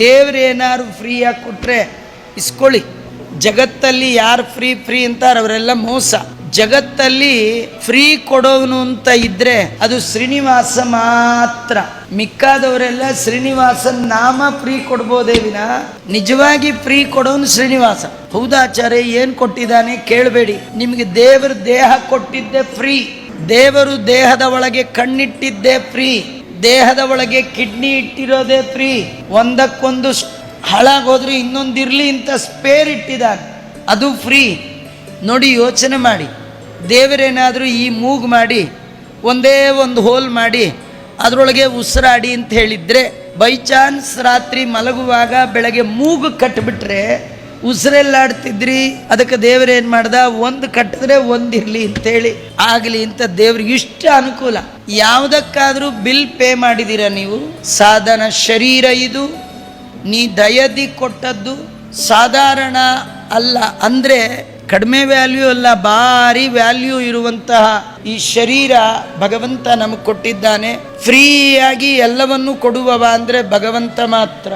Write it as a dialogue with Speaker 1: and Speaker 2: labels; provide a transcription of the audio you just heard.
Speaker 1: ದೇವ್ರು ಏನಾದ್ರು ಫ್ರೀಯಾಗಿ ಕೊಟ್ರೆ ಇಸ್ಕೊಳ್ಳಿ. ಜಗತ್ತಲ್ಲಿ ಯಾರು ಫ್ರೀ ಫ್ರೀ ಅಂತಾರೆ ಅವರೆಲ್ಲ ಮೋಸ. ಜಗತ್ತಲ್ಲಿ ಫ್ರೀ ಕೊಡೋನು ಅಂತ ಇದ್ರೆ ಅದು ಶ್ರೀನಿವಾಸ ಮಾತ್ರ. ಮಿಕ್ಕಾದವರೆಲ್ಲ ಶ್ರೀನಿವಾಸನ್ ನಾಮ ಫ್ರೀ ಕೊಡ್ಬೋದೇ ವಿನ? ನಿಜವಾಗಿ ಫ್ರೀ ಕೊಡೋನು ಶ್ರೀನಿವಾಸ. ಹೌದಾಚಾರ್ಯ ಏನ್ ಕೊಟ್ಟಿದ್ದಾನೆ ಕೇಳಬೇಡಿ. ನಿಮಗೆ ದೇವರ ದೇಹ ಕೊಟ್ಟಿದ್ದೆ ಫ್ರೀ ದೇವರು ದೇಹದ ಒಳಗೆ ಕಣ್ಣಿಟ್ಟಿದ್ದೆ ಫ್ರೀ ದೇಹದ ಒಳಗೆ ಕಿಡ್ನಿ ಇಟ್ಟಿರೋದೇ ಫ್ರೀ. ಒಂದಕ್ಕೊಂದು ಹಾಳಾಗೋದ್ರೆ ಇನ್ನೊಂದಿರಲಿ ಅಂತ ಸ್ಪೇರ್ ಇಟ್ಟಿದ್ದಾನೆ ಅದು ಫ್ರೀ. ನೋಡಿ, ಯೋಚನೆ ಮಾಡಿ. ದೇವರೇನಾದರೂ ಈ ಮೂಗು ಮಾಡಿ, ಒಂದೇ ಒಂದು ಹೋಲ್ ಮಾಡಿ, ಅದರೊಳಗೆ ಉಸಿರಾಡಿ ಅಂತ ಹೇಳಿದರೆ, ಬೈ ಚಾನ್ಸ್ ರಾತ್ರಿ ಮಲಗುವಾಗ ಬೆಳಗ್ಗೆ ಮೂಗು ಕಟ್ಟಿಬಿಟ್ರೆ ಉಸಿರೆಲ್ಲಾಡ್ತಿದ್ರಿ? ಅದಕ್ಕೆ ದೇವರೇನು ಮಾಡ್ದ? ಒಂದು ಕಟ್ಟಿದ್ರೆ ಒಂದಿರಲಿ ಅಂತೇಳಿ. ಆಗಲಿ ಅಂತ ದೇವ್ರಿಗೆ ಇಷ್ಟ ಅನುಕೂಲ. ಯಾವುದಕ್ಕಾದರೂ ಬಿಲ್ ಪೇ ಮಾಡಿದ್ದೀರಾ ನೀವು? ಸಾಧನ ಶರೀರ ಇದು. ನೀ ದಯದಿ ಕೊಟ್ಟದ್ದು ಸಾಧಾರಣ ಅಲ್ಲ. ಅಂದರೆ ಕಡಿಮೆ ವ್ಯಾಲ್ಯೂ ಅಲ್ಲ, ಭಾರಿ ವ್ಯಾಲ್ಯೂ ಇರುವಂತಹ ಈ ಶರೀರ ಭಗವಂತ ನಮಗೆ ಕೊಟ್ಟಿದ್ದಾನೆ. ಫ್ರೀಯಾಗಿ ಎಲ್ಲವನ್ನೂ ಕೊಡುವವ ಅಂದರೆ ಭಗವಂತ ಮಾತ್ರ.